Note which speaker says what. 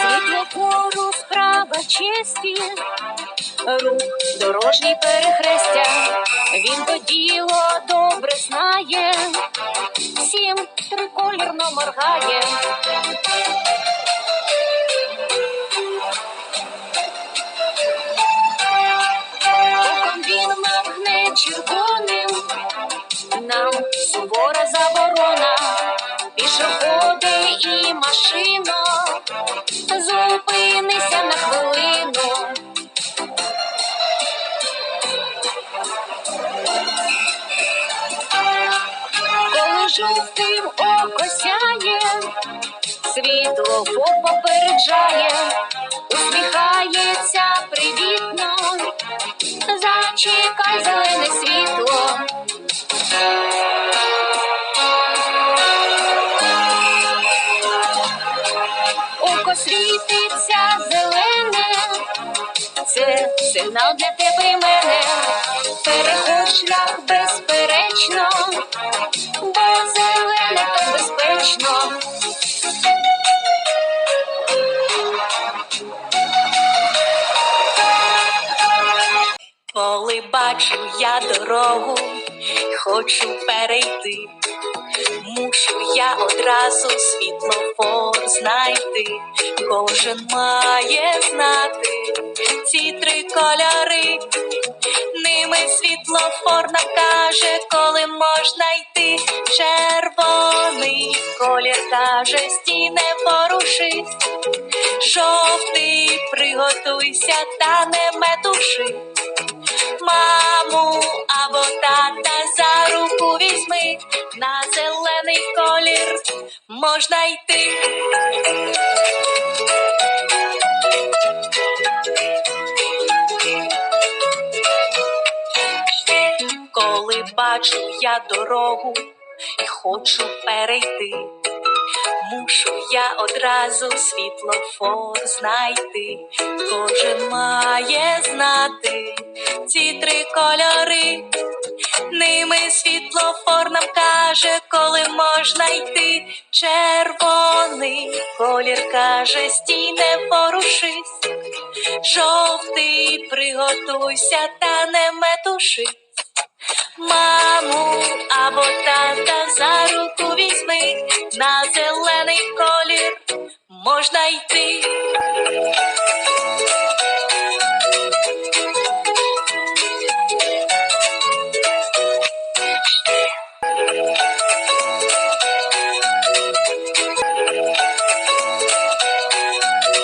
Speaker 1: Світлофору справа честі, рух дорожній перехрестя, він то діло добре знає, всім триколірно моргає. Пішоходи і машина, зупинися на хвилину. Коли жовтим око сяє, світлофор попереджає, усміхається привітно, зачекай зелене світиться зелене, це сигнал для тебе і мене. Переходь шлях безперечно, бо зелене то безпечно.
Speaker 2: Коли бачу я дорогу, хочу перейти, мушу я одразу світлофор знайти. Кожен має знати ці три кольори. Ними світлофор накаже, коли можна йти. Червоний колір каже, стій не порушись. Жовтий приготуйся та не метуши. Маму або тата за руку візьми, на зелений колір можна йти. Коли бачу я дорогу і хочу перейти, мушу я одразу світлофор знайти. Кожен має знати ці три кольори. Ними світлофор нам каже, коли можна йти. Червоний колір каже, стій не порушись. Жовтий приготуйся та не метушись. Візьми, на зелений колір можна йти.